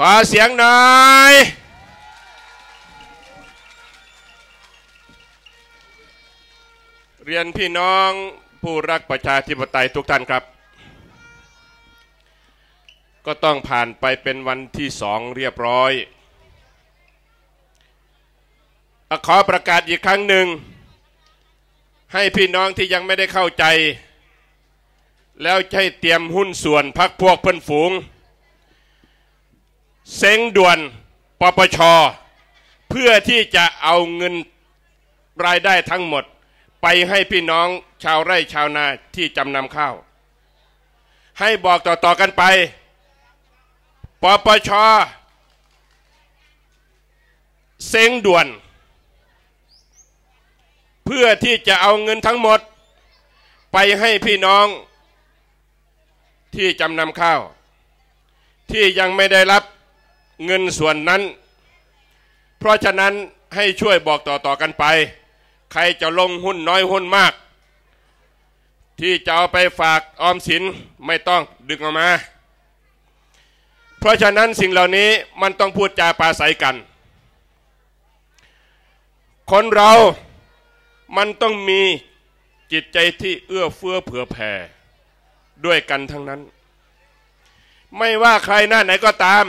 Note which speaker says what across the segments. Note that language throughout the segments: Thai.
Speaker 1: ขอเสียงหน่อยเรียนพี่น้องผู้รักประชาธิปไตยทุกท่านครับ ก็ต้องผ่านไปเป็นวันที่สองเรียบร้อยอขอประกาศอีกครั้งหนึ่ง ให้พี่น้องที่ยังไม่ได้เข้าใจ แล้วให้เตรียมหุ้นส่วนพักพวกเพื่อนฝูง เซ็งด่วนปปช เพื่อที่จะเอาเงินรายได้ทั้งหมด ไปให้พี่น้องชาวไร่ชาวนาที่จำนำข้าว ให้บอกต่อๆกันไป ปปช เซ็งด่วน เพื่อที่จะเอาเงินทั้งหมด ไปให้พี่น้องที่จำนำข้าว ที่ยังไม่ได้รับ เงินส่วนนั้น เพราะฉะนั้นให้ช่วยบอกต่อๆกันไป ใครจะลงหุ้นน้อยหุ้นมาก ที่จะเอาไปฝากออมสินไม่ต้องดึงออกมา เพราะฉะนั้นสิ่งเหล่านี้มันต้องพูดจาปราศัยกัน คนเรามันต้องมีจิตใจที่เอื้อเฟื้อเผื่อแผ่ด้วยกันทั้งนั้น ไม่ว่าใครหน้าไหนก็ตาม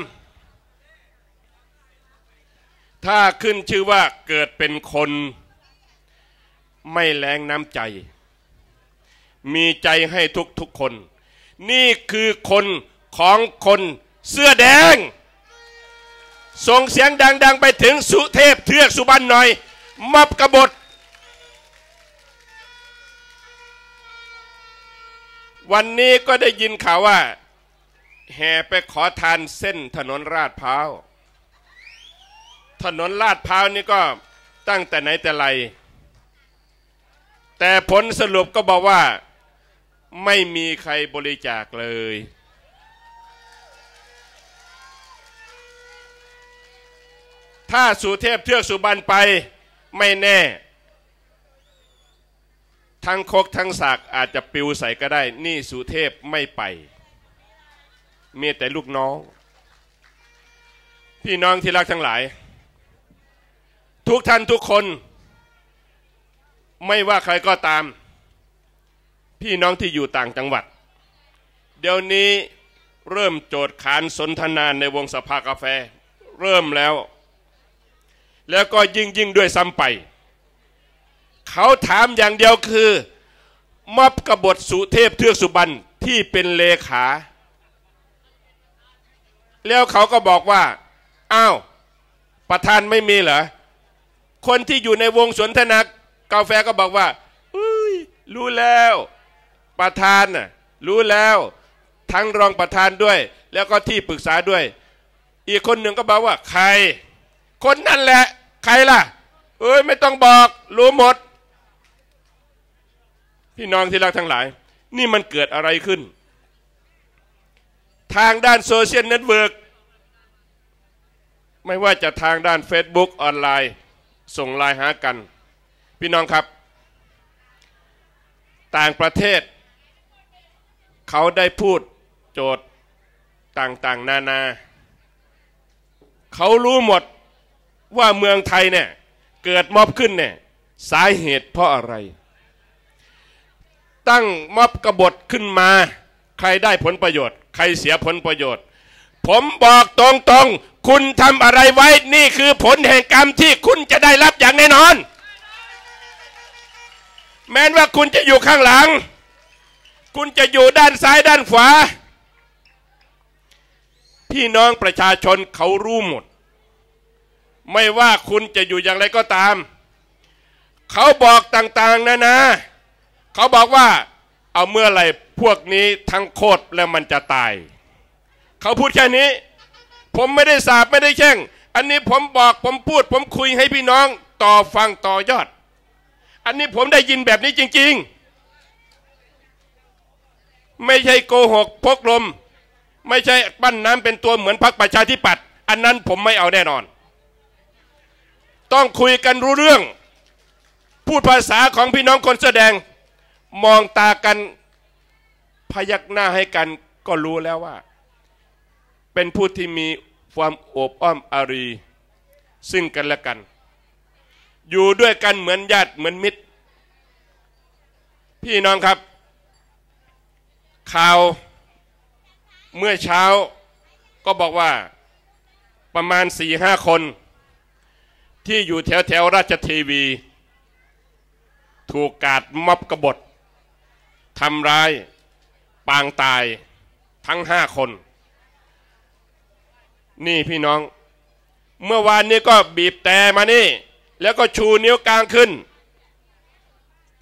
Speaker 1: ถ้าขึ้นชื่อว่าเกิดเป็นคนไม่แรงน้ำใจ มีใจให้ทุกทุกคน นี่คือคนของคนเสื้อแดง ส่งเสียงดัง ๆ ไปถึงสุเทพเทือกสุบรรณหน่อย มับกบฏ วันนี้ก็ได้ยินข่าวว่า แห่ไปขอทานเส้นถนนลาดพร้าว ถนนลาดพร้าวนี่ก็ตั้งแต่ไหนแต่ไร แต่ผลสรุปก็บอกว่า ไม่มีใครบริจาคเลย ถ้าสุเทพเทือกสุบรรณไปไม่แน่ ทั้งคกทั้งสากอาจจะปิวใส่ก็ได้ นี่สุเทพไม่ไป มีแต่ลูกน้อง พี่น้องที่รักทั้งหลาย ทุกท่านทุกคน ไม่ว่าใครก็ตาม พี่น้องที่อยู่ต่างจังหวัด เดี๋ยวนี้เริ่มโจทย์ขานสนทนาในวงสภากาแฟ เริ่มแล้ว แล้วก็ยิ่งยิ่งด้วยซ้ำไป เขาถามอย่างเดียวคือมอบกบฏสุเทพเทือกสุบรรณที่เป็นเลขา แล้วเขาก็บอกว่า อ้าว ประธานไม่มีเหรอ คนที่อยู่ในวงสนทนากาแฟก็บอกว่าอุ้ยรู้แล้ว ประธานน่ะรู้แล้ว ทั้งรองประธานด้วย แล้วก็ที่ปรึกษาด้วย อีกคนหนึ่งก็บอกว่า ใคร คนนั่นแหละ ใครล่ะเอ้ยไม่ต้องบอก รู้หมด พี่น้องที่รักทั้งหลาย นี่มันเกิดอะไรขึ้น ทางด้านโซเชียลเน็ตเวิร์กไม่ว่าจะทางด้าน Facebook ออนไลน์ ส่งไลน์หากัน พี่น้องครับ ต่างประเทศ เขาได้พูดโจทย์ต่างๆ นานา เขารู้หมดว่าเมืองไทยเนี่ย เกิดม็อบขึ้นเนี่ย สาเหตุเพราะอะไร ตั้งม็อบกบฏขึ้นมา ใครได้ผลประโยชน์ ใครเสียผลประโยชน์ ผมบอกตรงๆ คุณทำอะไรไว้นี่คือผลแห่งกรรมที่คุณจะได้รับอย่างแน่นอน แม้นว่าคุณจะอยู่ข้างหลัง คุณจะอยู่ด้านซ้ายด้านขวา พี่น้องประชาชนเขารู้หมด ไม่ว่าคุณจะอยู่อย่างไรก็ตาม เขาบอกต่างๆนะนะ เขาบอกว่าเอาเมื่อไหร่พวกนี้ทั้งโคตรแล้วมันจะตาย เขาพูดแค่นี้ ผมไม่ได้สาบไม่ได้แช่ง อันนี้ผมบอกผมพูด ผมคุยให้พี่น้องต่อฟังต่อยอด อันนี้ผมได้ยินแบบนี้จริง ๆ ไม่ใช่โกหกพกลม ไม่ใช่ปั้นน้ำเป็นตัวเหมือนพรรคประชาธิปัตย์อันนั้นผมไม่เอาแน่นอน ต้องคุยกันรู้เรื่อง พูดภาษาของพี่น้องคนแสดง มองตากันพยักหน้าให้กันก็รู้แล้วว่า เป็นผู้ที่มี ความโอบอ้อมอารี ซึ่งกันและกัน อยู่ด้วยกันเหมือนญาติเหมือนมิตร พี่น้องครับ ข่าวเมื่อเช้าก็บอกว่าประมาณสี่ห้าคน ที่อยู่แถวแถวราชทีวี ถูกกาดม็อบกบฏทำร้าย ปางตายทั้งห้าคน นี่พี่น้อง เมื่อวานนี้ก็บีบแต่มานี่ แล้วก็ชูนิ้วกลางขึ้น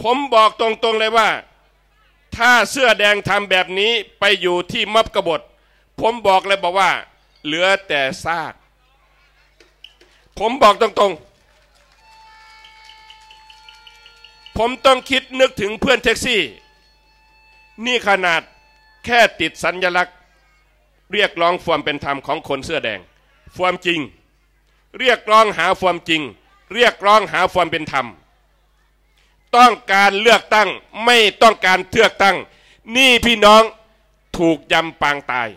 Speaker 1: ผมบอกตรงๆเลยว่า ถ้าเสื้อแดงทำแบบนี้ไปอยู่ที่ม็อบกบฏ ผมบอกเลยบอกว่า เหลือแต่ซาก ผมบอกตรงๆ ผมต้องคิดนึกถึงเพื่อนแท็กซี่ นี่ขนาดแค่ติดสัญญลักษณ์ เรียกร้องความเป็นธรรมของคนเสื้อแดง ความจริง เรียกร้องหาความจริง เรียกร้องหาความเป็นธรรม ต้องการเลือกตั้งไม่ต้องการเทือกตั้ง นี่พี่น้องถูกยำปางตาย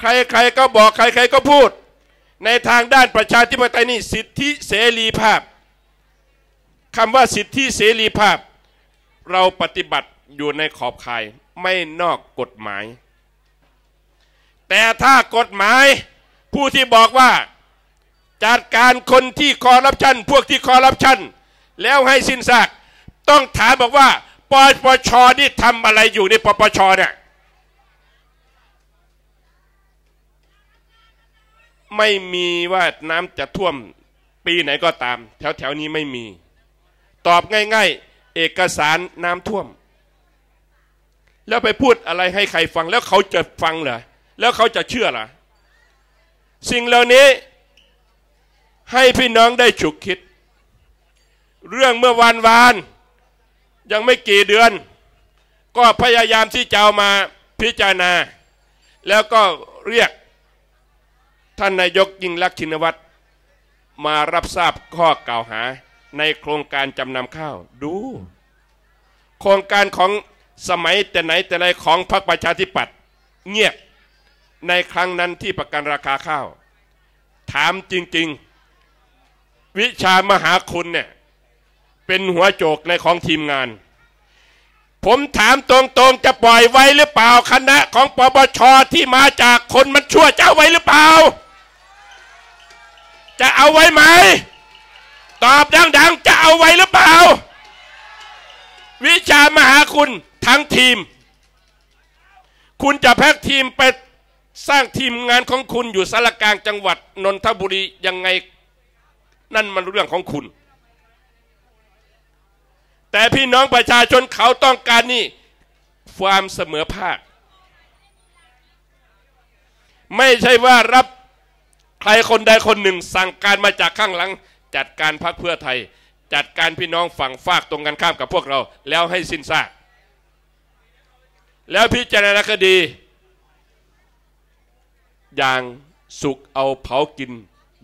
Speaker 1: ใครๆก็บอกใครๆก็พูด ในทางด้านประชาธิปไตยนี่สิทธิเสรีภาพคำว่าสิทธิเสรีภาพ เราปฏิบัติอยู่ในขอบข่าย ไม่นอกกฎหมาย แต่ถ้ากฎหมายผู้ที่บอกว่าจัดการคนที่คอร์รัปชันพวกที่คอร์รัปชันแล้วให้สิ้นซากต้องถามบอกว่าปปชนี่ทำอะไรอยู่ในปปชเนี่ยไม่มีว่าน้ำจะท่วมปีไหนก็ตาม แถวแถวนี้ไม่มี ตอบง่าย ๆ เอกสารน้ำท่วม แล้วไปพูดอะไรให้ใครฟังแล้วเขาจะฟังเหรอแล้วเขาจะเชื่อเหรอสิ่งเหล่านี้ให้พี่น้องได้ฉุกคิด เรื่องเมื่อวานวานยังไม่กี่เดือน ก็พยายามที่จะเอามาพิจารณา แล้วก็เรียกท่านนายกยิ่งลักษณ์ชินวัตรมารับทราบข้อกล่าวหาในโครงการจำนำข้าว ดู โครงการของ สมัยแต่ไหนแต่ไรของพรรคประชาธิปัตย์เงียบในครั้งนั้นที่ประกันราคาข้าว ถามจริง ๆ วิชามหาคุณเนี่ยเป็นหัวโจกในของทีมงาน ผมถามตรงๆจะปล่อยไว้หรือเปล่าคณะของปปชที่มาจากคนมันชั่วจะเอาไว้หรือเปล่า จะเอาไว้ไหม ตอบดัง ๆ จะเอาไว้หรือเปล่า วิชามหาคุณ ทั้งทีม คุณจะแพ็กทีมไปสร้างทีมงานของคุณอยู่สารกลางจังหวัดนนทบุรียังไงนั่นมันเรื่องของคุณ แต่พี่น้องประชาชนเขาต้องการนี่ความเสมอภาค ไม่ใช่ว่ารับใครคนใดคนหนึ่ง สั่งการมาจากข้างหลัง จัดการพักเพื่อไทย จัดการพี่น้องฝั่งฝากตรงกันข้ามกับพวกเรา แล้วให้สิ้นซาก แล้วพิจารณาคดี อย่างสุกเอาเผากิน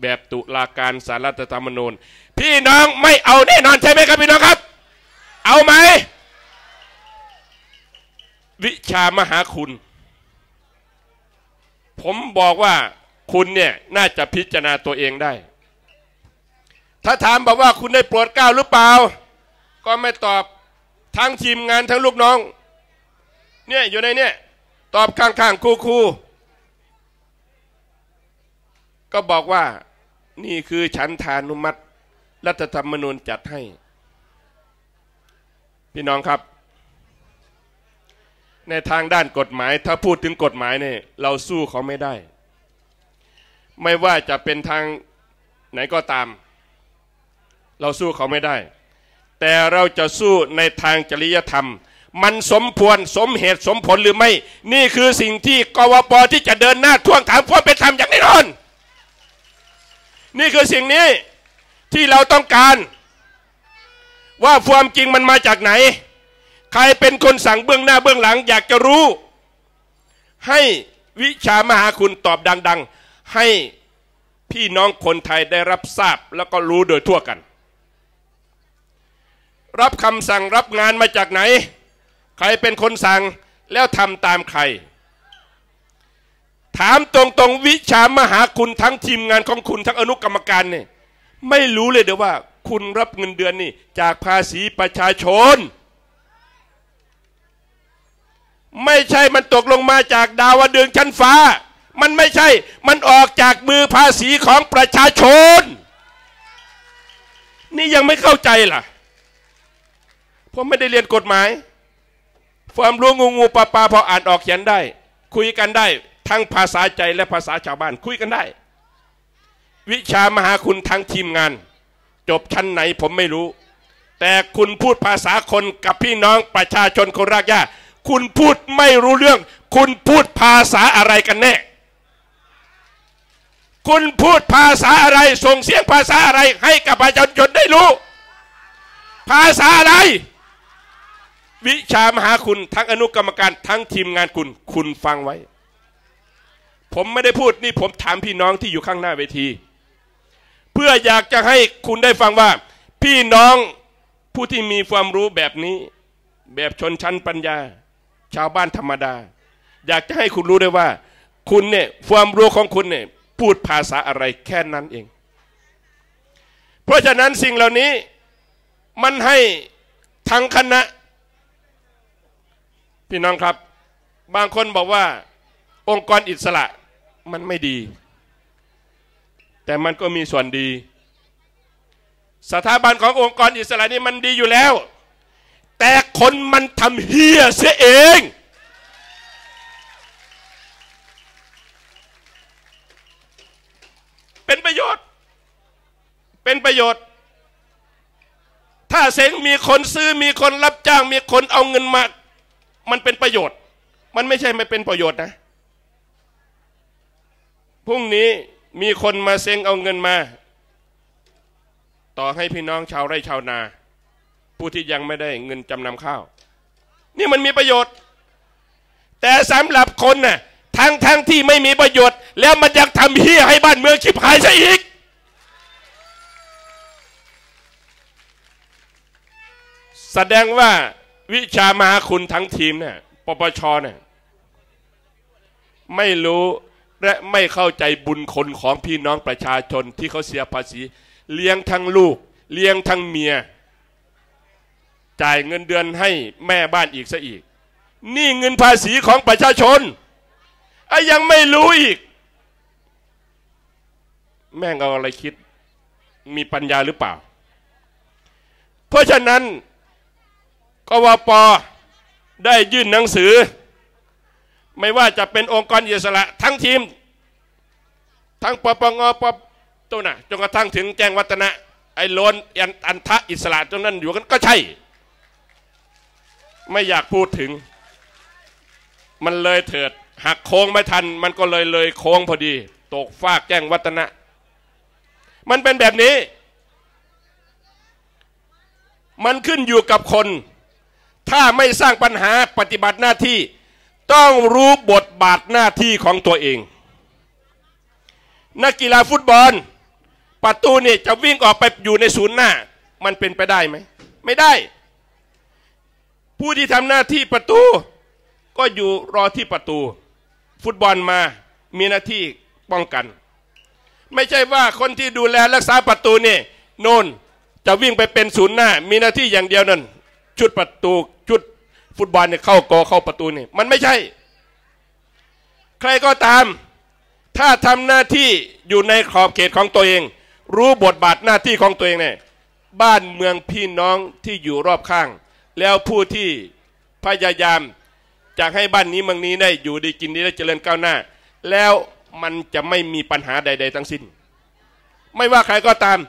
Speaker 1: แบบตุลาการสารรัฐธรรมนูญ พี่น้องไม่เอาแน่นอนใช่ไหมครับพี่น้องครับ เอาไหม วิชามหาคุณ ผมบอกว่าคุณเนี่ยน่าจะพิจารณาตัวเองได้ ถ้าถามบอกว่าคุณได้โปรดเกล้าหรือเปล่า ก็ไม่ตอบทั้งทีมงานทั้งลูกน้อง เนี่ยอยู่ในเนี่ยตอบข้างๆคู่ๆก็บอกว่านี่คือฉันทานุมัติ รัฐธรรมนูญจัดให้ พี่น้องครับ ในทางด้านกฎหมาย ถ้าพูดถึงกฎหมายเนี่ยเราสู้เขาไม่ได้ ไม่ว่าจะเป็นทางไหนก็ตาม เราสู้เขาไม่ได้ แต่เราจะสู้ในทางจริยธรรม มันสมควรสมเหตุสมผลหรือไม่ นี่คือสิ่งที่กวปที่จะเดินหน้าทวงถามความเป็นธรรมอย่างแน่นอน นี่คือสิ่งนี้ที่เราต้องการ ว่าความจริงมันมาจากไหน ใครเป็นคนสั่งเบื้องหน้าเบื้องหลัง อยากจะรู้ ให้วิชามหาคุณตอบดัง ๆ ให้พี่น้องคนไทยได้รับทราบแล้วก็รู้โดยทั่วกัน รับคำสั่งรับงานมาจากไหน ใครเป็นคนสั่งแล้วทำตามใคร ถามตรงๆวิชามหาคุณทั้งทีมงานของคุณทั้งอนุกรรมการเนี่ยไม่รู้เลยเดี๋ยวว่า คุณรับเงินเดือนนี่จากภาษีประชาชน ไม่ใช่มันตกลงมาจากดาวเดึงชั้นฟ้า มันไม่ใช่มันออกจากมือภาษีของประชาชน นี่ยังไม่เข้าใจล่ะ ผมไม่ได้เรียนกฎหมาย ความรู้งูงูปลาปลาพออ่านออกเขียนได้ คุยกันได้ ทั้งภาษาใจและภาษาชาวบ้านคุยกันได้ วิชามหาคุณทั้งทีมงาน จบชั้นไหนผมไม่รู้ แต่คุณพูดภาษาคนกับพี่น้องประชาชนคนรากหญ้าคุณพูดไม่รู้เรื่อง คุณพูดภาษาอะไรกันแน่ คุณพูดภาษาอะไร ส่งเสียงภาษาอะไรให้กับประชาชนได้รู้ ภาษาอะไร วิชามหาคุณทั้งอนุกรรมการทั้งทีมงานคุณ คุณฟังไว้ ผมไม่ได้พูดนี่ผมถามพี่น้องที่อยู่ข้างหน้าเวที เพื่ออยากจะให้คุณได้ฟังว่า พี่น้องผู้ที่มีความรู้แบบนี้ แบบชนชั้นปัญญา ชาวบ้านธรรมดา อยากจะให้คุณรู้ได้ว่า คุณเนี่ยความรู้ของคุณเนี่ยพูดภาษาอะไรแค่นั้นเอง เพราะฉะนั้นสิ่งเหล่านี้มันให้ทั้งคณะ พี่น้องครับ บางคนบอกว่า องค์กรอิสระมันไม่ดี แต่มันก็มีส่วนดี สถาบันขององค์กรอิสระนี่มันดีอยู่แล้ว แต่คนมันทำเฮียเสียเองเป็นประโยชน์ เป็นประโยชน์ ถ้าเซ็งมีคนซื้อมีคนรับจ้างมีคนเอาเงินมา มันเป็นประโยชน์ มันไม่ใช่ไม่เป็นประโยชน์นะพรุ่งนี้มีคนมาเซ็งเอาเงินมา ต่อให้พี่น้องชาวไร่ชาวนา ผู้ที่ยังไม่ได้เงินจำนำข้าว นี่มันมีประโยชน์ แต่สำหรับคนน่ะทั้งทั้งที่ไม่มีประโยชน์ แล้วมันยังทำเฮี้ยให้บ้านเมืองชิบหายซะอีกแสดงว่า วิชามาคุณทั้งทีมเนี่ยปปชเนี่ยไม่รู้และไม่เข้าใจบุญคนของพี่น้องประชาชนที่เขาเสียภาษี เลี้ยงทั้งลูก เลี้ยงทั้งเมีย จ่ายเงินเดือนให้แม่บ้านอีกซะอีก นี่เงินภาษีของประชาชนไอ้ยังไม่รู้อีก แม่งเอาอะไรคิดมีปัญญาหรือเปล่า เพราะฉะนั้น กวปได้ยื่นหนังสือ ไม่ว่าจะเป็นองค์กรอิสระทั้งทีม ทั้งปปงปตัวน่ะจนกระทั่งถึงแจ้งวัฒนะไอ้โลนอันทะอิสระตรงนั้นอยู่กันก็ใช่ ไม่อยากพูดถึง มันเลยเถิดหักโค้งไม่ทัน มันก็เลยเลยโค้งพอดี ตกฟากแจ้งวัฒนะ มันเป็นแบบนี้ มันขึ้นอยู่กับคน ถ้าไม่สร้างปัญหาปฏิบัติหน้าที่ ต้องรู้บทบาทหน้าที่ของตัวเอง นักกีฬาฟุตบอล ประตูเนี่ยจะวิ่งออกไปอยู่ในศูนย์หน้า มันเป็นไปได้ไหม ไม่ได้ ผู้ที่ทำหน้าที่ประตู ก็อยู่รอที่ประตู ฟุตบอลมามีหน้าที่ป้องกัน ไม่ใช่ว่าคนที่ดูแลรักษาประตูเนี่ยโน่นจะวิ่งไปเป็นศูนย์หน้า มีหน้าที่อย่างเดียวนั่น ชุดประตูชุดฟุตบอลเนี่ยเข้ากอเข้าประตูนี่มันไม่ใช่ ใครก็ตาม ถ้าทำหน้าที่อยู่ในขอบเขตของตัวเอง รู้บทบาทหน้าที่ของตัวเองเนี่ยบ้านเมืองพี่น้องที่อยู่รอบข้าง แล้วผู้ที่พยายามจะให้บ้านนี้เมืองนี้ได้อยู่ดีกินดีได้เจริญก้าวหน้า แล้วมันจะไม่มีปัญหาใด ๆ ทั้งสิ้น ไม่ว่าใครก็ตาม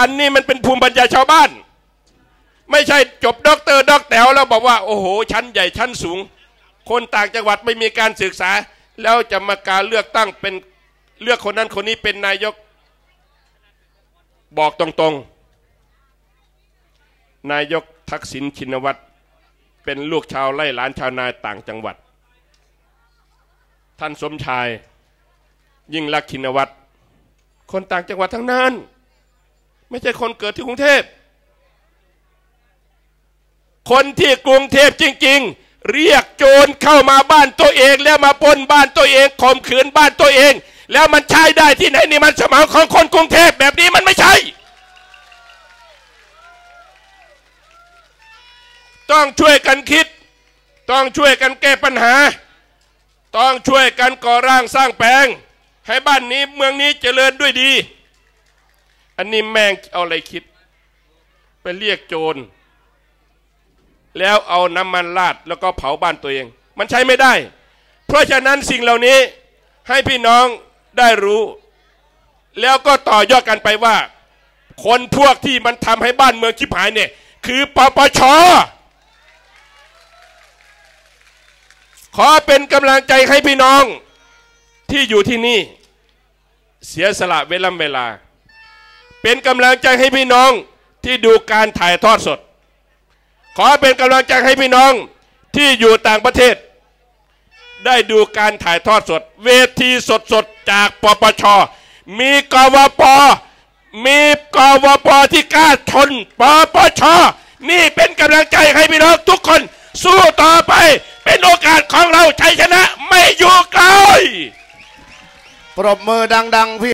Speaker 1: อันนี้มันเป็นภูมิปัญญาชาวบ้าน ไม่ใช่จบด็อกเตอร์ด็อกแต๋วแล้วบอกว่า โอ้โห ชั้นใหญ่ชั้นสูง คนต่างจังหวัดไม่มีการศึกษา แล้วจะมาการเลือกตั้งเป็นเลือกคนนั้นคนนี้เป็นนายก บอกตรงๆ นายกทักษิณชินวัตรเป็นลูกชาวไร่หลานชาวนาต่างจังหวัด ท่านสมชาย ยิ่งรักชินวัตรคนต่างจังหวัดทั้งนั้น ไม่ใช่คนเกิดที่กรุงเทพ คนที่กรุงเทพจริง ๆ เรียกโจรเข้ามาบ้านตัวเอง แล้วมาปล้นบ้านตัวเองข่มขืนบ้านตัวเอง แล้วมันใช้ได้ที่ไหนนี่มันสมองของคนกรุงเทพแบบนี้มันไม่ใช่ต้องช่วยกันคิด ต้องช่วยกันแก้ปัญหา ต้องช่วยกันก่อร่างสร้างแปลง ให้บ้านนี้เมืองนี้เจริญด้วยดี อันนี้แม่งเอาอะไรคิด ไปเรียกโจร แล้วเอาน้ำมันราดแล้วก็เผาบ้านตัวเอง มันใช้ไม่ได้ เพราะฉะนั้นสิ่งเหล่านี้ให้พี่น้องได้รู้ แล้วก็ต่อยอดกันไปว่า คนพวกที่มันทำให้บ้านเมืองชิบหายเนี่ย คือปปชขอเป็นกำลังใจให้พี่น้องที่อยู่ที่นี่ เสียสละเวลาเวลา เป็นกำลังใจให้พี่น้องที่ดูการถ่ายทอดสด ขอเป็นกำลังใจให้พี่น้องที่อยู่ต่างประเทศ ได้ดูการถ่ายทอดสด เวทีสดๆจากปปช มีกวปมีกวปที่กล้าทนปปช นี่เป็นกำลังใจให้พี่น้องทุกคน สู้ต่อไปเป็นโอกาสของเราชัยชนะไม่อยู่ไกล
Speaker 2: ปรบมือดัง ๆ พี่